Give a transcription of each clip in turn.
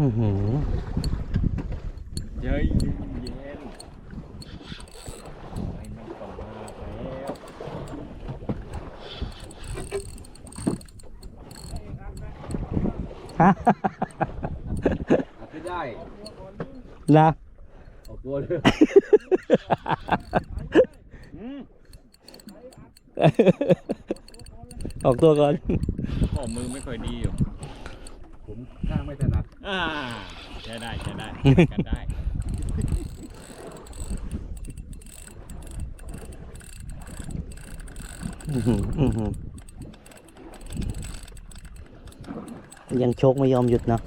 อือหือเย้ยเย็นเย็นไอ้มันก็มาแล้วฮะไม่ได้นะ ออกตัวเลย อืมออกตัวก่อน ข้อมือไม่ค่อยดีอยู่ ผมข้างไม่ถนัด อ่าใช้ได้ใช้ได้กันได้ อื้อหืออื้อหือยังโชคไม่ยอมหยุดเนาะ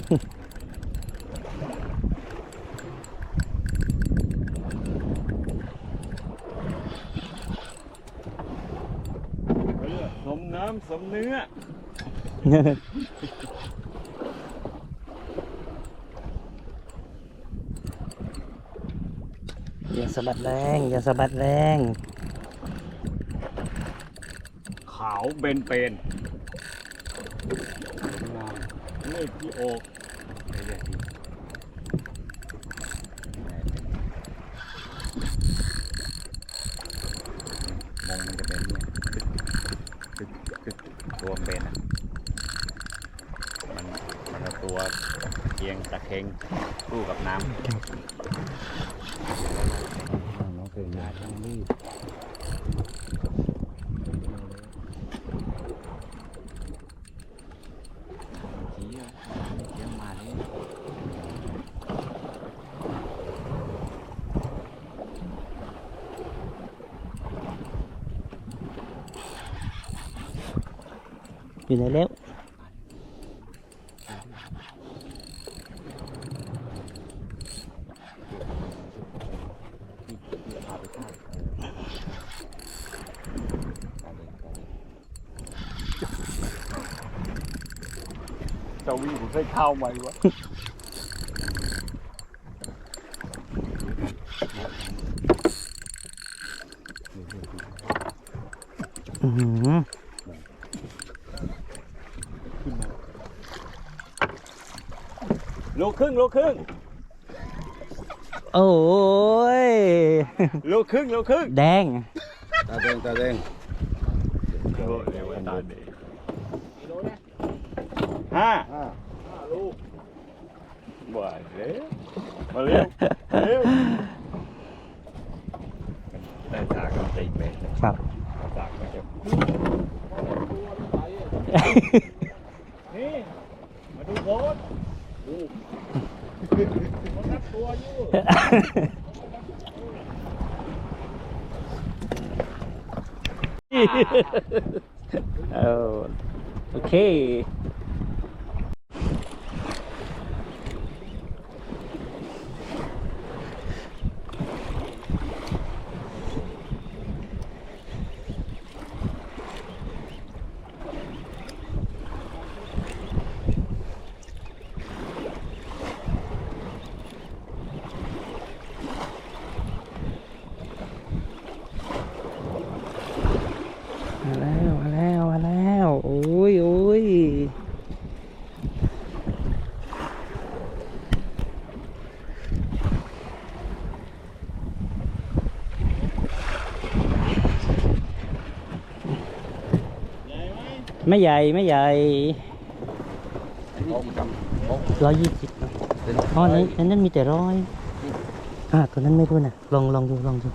สมน้ำสมเนื้อ อย่าสะบัดแรง อย่าสะบัดแรง ขาวเบนเป็นงามนี่พี่โอกมองมันจะเป็นเนี่ยตึกตึกตึกตัวมเป็นอะ มันมันเอาตัวเกียงตะเคง สู้กับน้ำน้องเคยงานทั้งนี้ชี้อะเกียงมาเลยอยู่ไหนแล้ว เจ้าวิ่งผมใช้ข้าวไหมวะอื้อหือโลครึ่งโลครึ่ง โอ้ยโลครึ่งโลครึ่งแดง ตาแดงตาแดงเดี๋ยวเดี๋ยวตาเด็กห้าอ่าบ่ายเร็วมาเร็วเร็วได้ตากันตีเป็ดครับตากมันจะนี่ มาดูโค้ดดูมันนับตัว อยู่ เอาโอเค มาแล้วมาแล้วมาแล้วโอ้ยโอ้ย ไม่ใหญ่ไม่ใหญ่โอ้จำโอ้ร้อยยี่สิบอ๋อนั้นนั้นมีแต่ร้อยอ่าตัวนั้นไม่รู้นะลองลองดูลองดู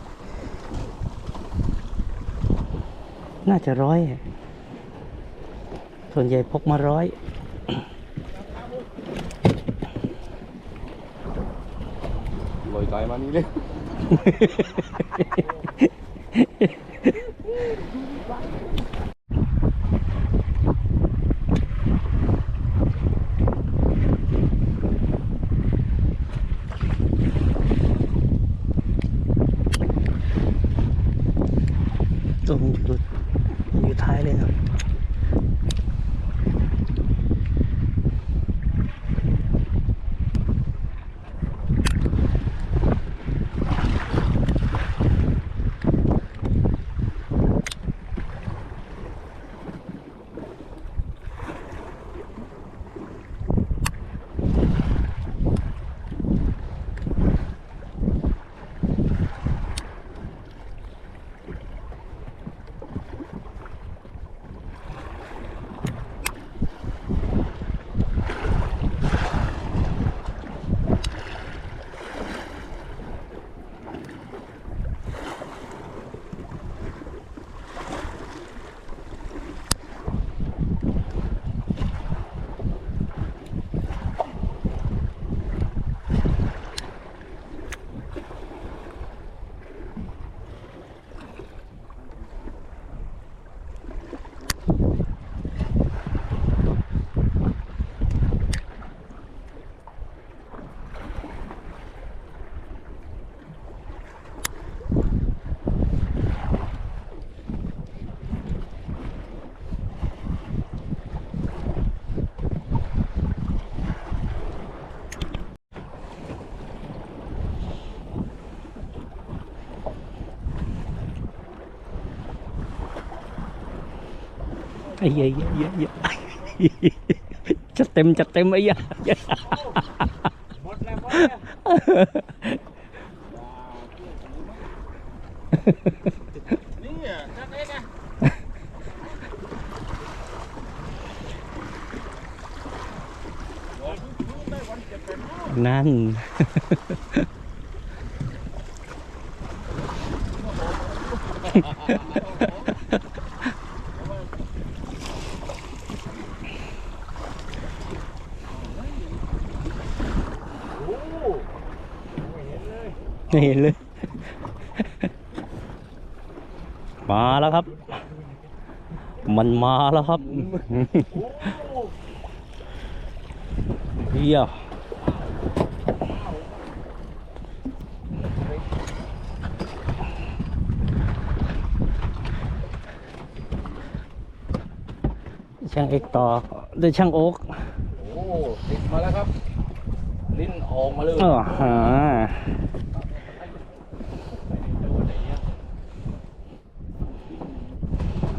น่าจะร้อยอะส่วนใหญ่พกมาร้อยลอยไกลมานี่เลย หมดแล้วนี่อะนั่นเองอะ นั่น ไม่เห็นเลย มาแล้วครับ มันมาแล้วครับ เฮียช่างเอกต่อด้วยช่างโอ๊กโอ้ติดมาแล้วครับ ลิ้นออกมาเลยเออฮะ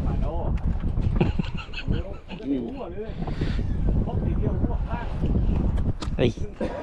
มาโน่หัวเลยพบทีเดียวหัวข้าง เฮ้ย เฮ้ยเ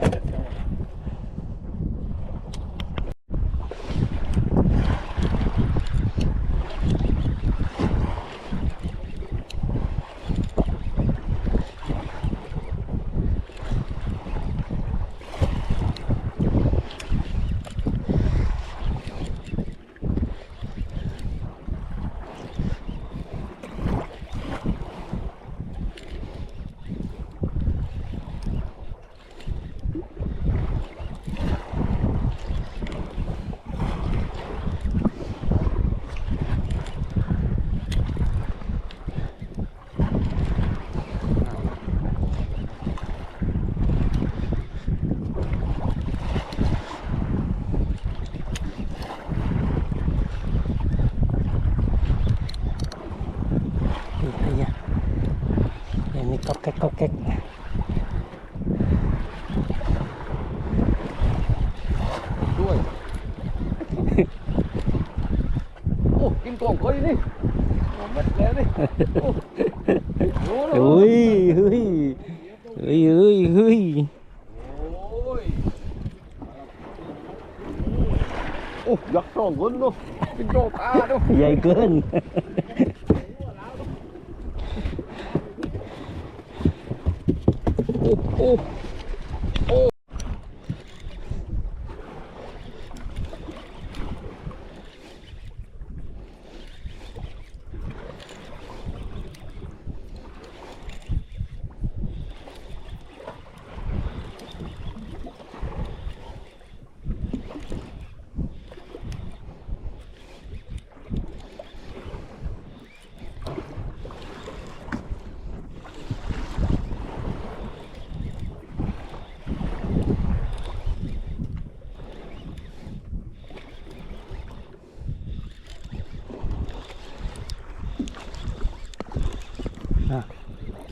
ฮ้ย เดี๋ยวมีก๊อกแก๊กก๊อกแก๊กด้วยโอ้กินตัวคนนี่หมดแล้วนี่โอ้โห เฮ้ยเฮ้ยเฮ้ยเฮ้ยเฮ้ย โอ้ยโอ้ยักษ์สองคนเนาะกินตัวตาเนาะ ใหญ่เกิน โอ้โอ้โอ้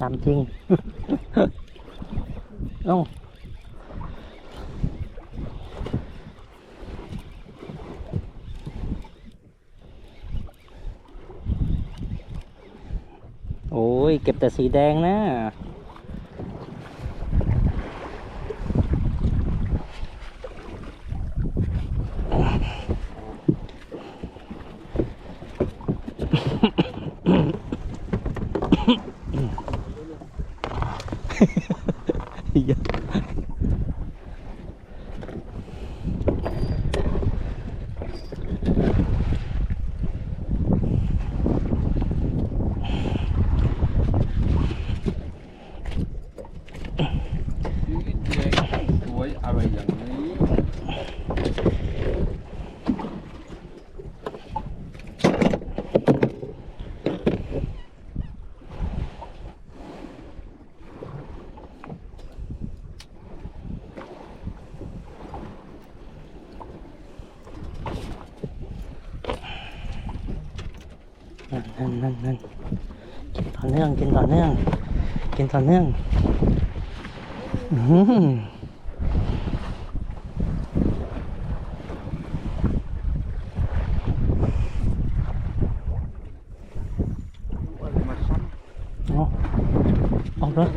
ตามจริง เอ้าโอ้ย เก็บแต่สีแดงนะ อะไรอย่างนี้นั่นนั่นนั่นนั่นกินต่อเนื่อง กินต่อเนื่อง กินต่อเนื่อง อื้อหือมะ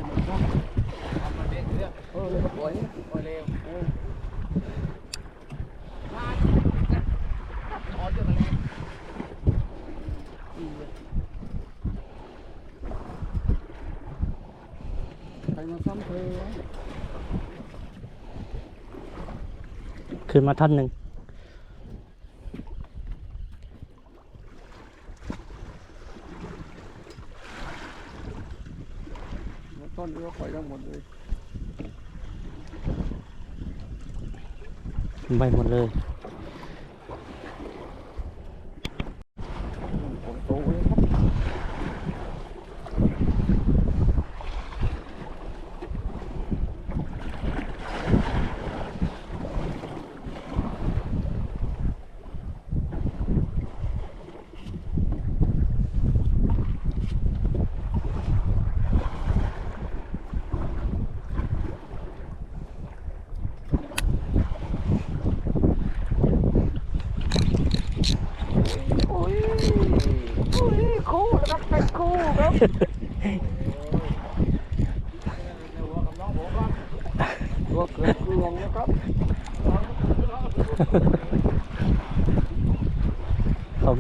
ขึ้นมาท่านหนึ่ง ไปหมดเลย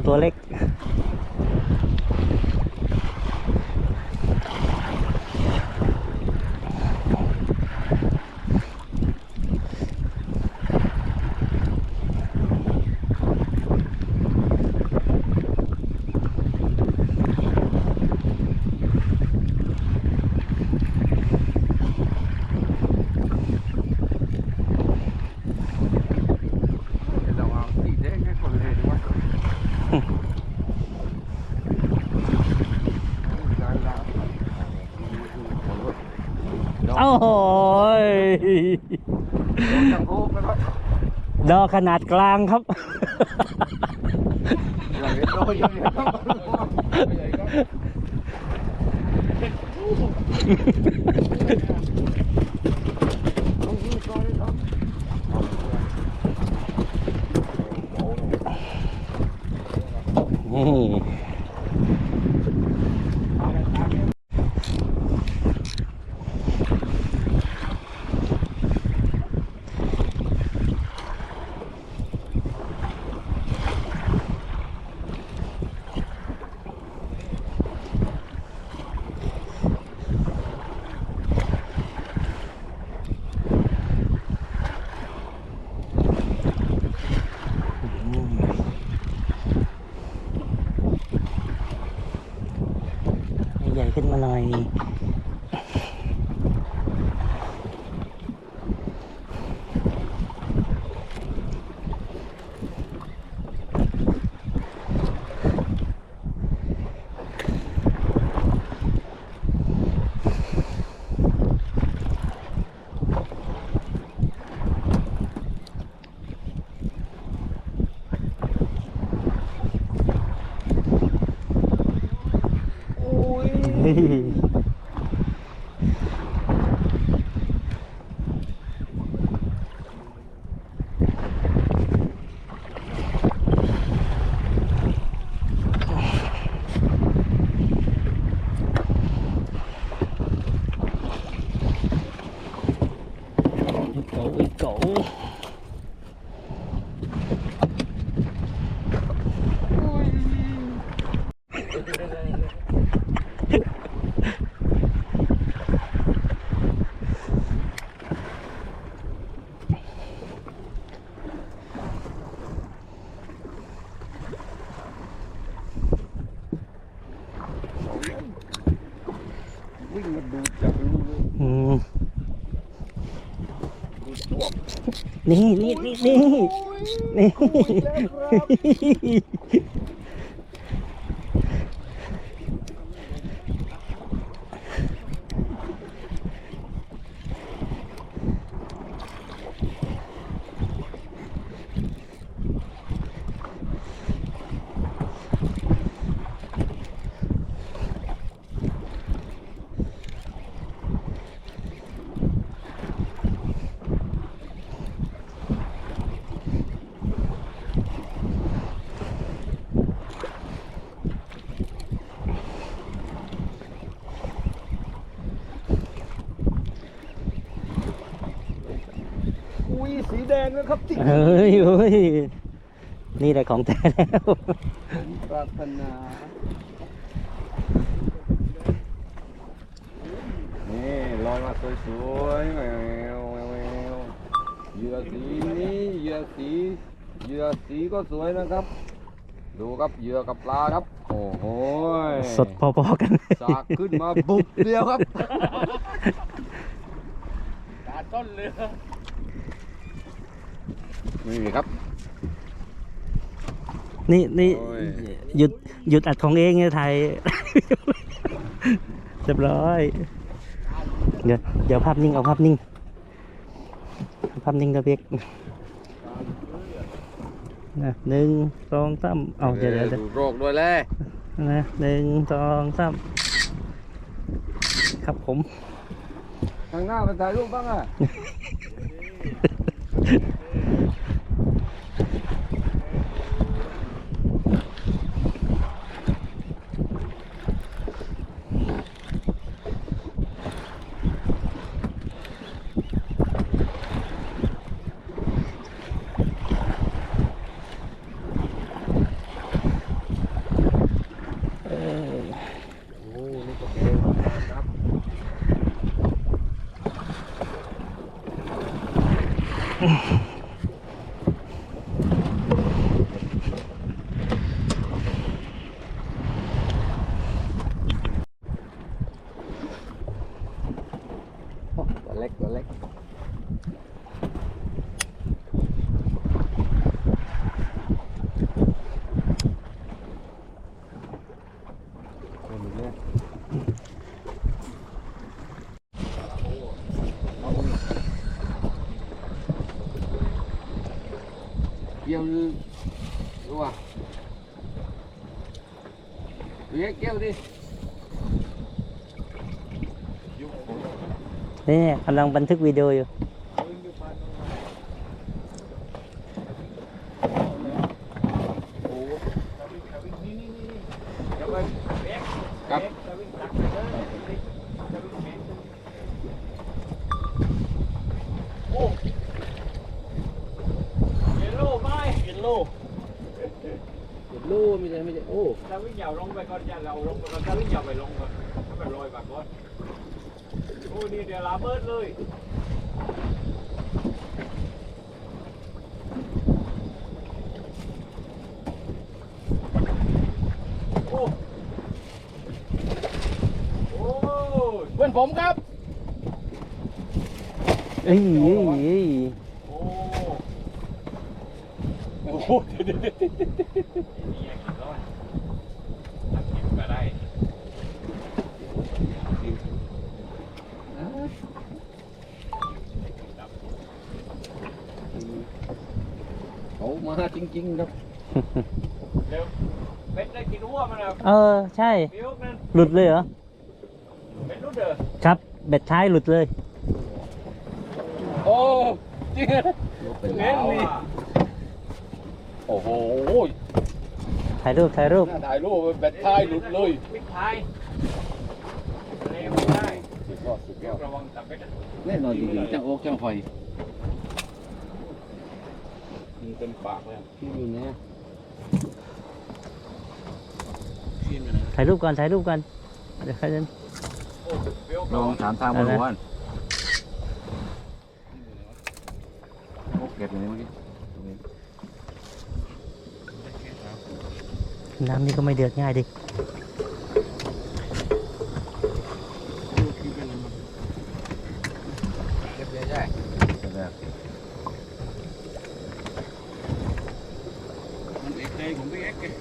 Tolek. ดอขนาดกลางครับ นี่ อร่อย วิ่งมาดูจากรูนี่นี่นี่นี่นี่ แดงนะครับที่เฮ้ยเฮ้ยนี่แหละของแท้แล้วผมปรารถนานี่ลอยมาสวยๆแมวแมวแมวเหยื่อสีนี้เหยื่อสีเหยื่อสีก็สวยนะครับ ดูครับเหยื่อกับปลาครับ โอ้โหสดพอๆกันเลยสากขึ้นมาบุบเดียวครับการต้นเรือ นี่ครับนี่นี่โอ้ย หยุดหยุดอัดของเองเนี่ยไทย เรียบร้อย เดี๋ยวเดี๋ยวภาพนิ่งเอาภาพนิ่ง ภาพนิ่งกระเบกนะหนึ่งสองสามเอาเดี๋ยวเดี๋ยวเดี๋ยว ดูโรคด้วยเลยนะหนึ่งสองสามครับผม ทางหน้ามาถ่ายรูปบ้างอะ โอ้นี่ก็เก่งครับ โอ้ตัวเล็กตัวเล็กคนนี้เนี่ย เกี่ยวดูอะเรียกเกี่ยวดิ นี่กำลังบันทึกวิดีโออยู่ ครับลูไม่ใช่ไม่ใช่โอ้ เราวิ่งเหยาวลงไปก่อนอย่าเราลงไปก่อนถ้าวิ่งเหยาวไปลงก่อนให้มันลอยไปก่อน โอ้นี่เดี๋ยวลาเบิดเลยโอ้โอ้เพื่อนผมครับ เอ้ยเอ้ยเอ้ยโอ้โอ้โหนี่ยังกินร้อยทำกินก็ได้ เขามา จริงๆครับเร็วเม็ดได้กินหัวมันแล้วเออ ใช่มิวนั่นหลุดเลยเหรอ เม็ดรู้เด้อครับ เบ็ดท้ายหลุดเลย โอ้จริงเป็นเม็เล่ดนนี่นี่โอ้โหถ่ายรูป ถ่ายรูปน่าถ่ายรูปแบตท้ายหลุดเลยพริกไทยเร็วไม่ได้สุดยอดสุดยอดระวังตับเม็ดนะแน่นอนจริงๆจังโอ๊กจังไฟ มันเต็มปากเลยพี่อยู่เนี่ยถ่ายรูปก่อนถ่ายรูปก่อนเดี๋ยวใครจะโอ้เบลลองถามทางบนหัวโอ้เก็บเลยเมื่อกี้น้ำนี่ก็ไม่เดือดง่ายดิ เก็บเลยใช่เก็บเลย มันเอ็กเลยผมไม่เอ็กเลย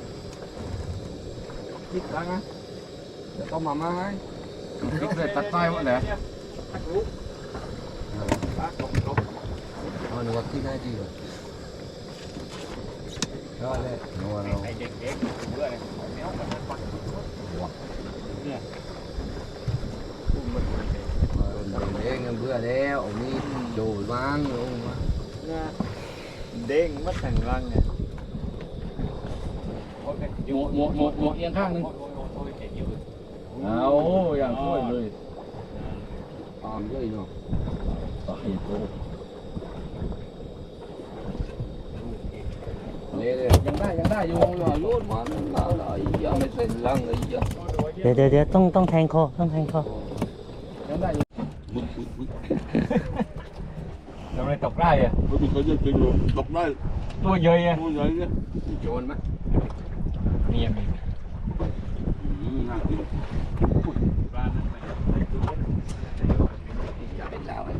คิดตังนะเดี๋ยวต้มมาม่าให้คิดเลย ตัดใต้หมดเลยตักลูกตักตกตกเอาหนูว่าคิดได้ดีเลยก็เลยหนูว่าเราไอเด็กเด็กเบื่อเลยไม่เอามันปักเนี่ยอุ้มมันเด้งเบื่อแล้วเอานี่โดดวางลงมาเด้งมัดแข่งรังเนี่ยหมวกหมวกหมวกหมวกเอียงข้างนึงเอยู่เอาอย่างช่วยเลย ตามด้วยเนาะตายโตนี่เลยยังได้ยังได้อยู่นะโยนมาแล้วนะไอ้เหี้ยไม่เส้นลังไอ้เหี้ยเดี๋ยวเดี๋ยวเดี๋ยวต้องต้องแทงคอต้องแทงคอยังได้อยู่มึงมึงมึงทำไมตกได้อะมึงเคยเล่นจริงอยู่ตกได้ตัวใหญ่อะตัวใหญ่เนี่ยโยนไหมนี่ยังมีอืมน่ากิน ปลานั้นไป อย่าเป็นแล้วเร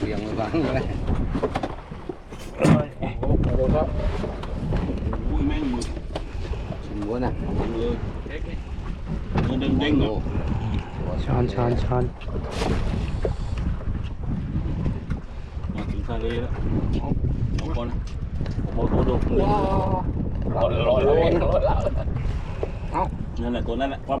ี ยงไว้บ้างเลยโอ้โหครับอุ้ยแม่งมือชิมหัวนะเลยมือเด้งๆเนาะช้อนช้อนช้อนมาถึงทะเลแล้วเอาเอาก่อนนะผมเอาตัวดูว้าวร้อยร้อยร้อยเอ้านั่นแหละตัวนั่นแหละความ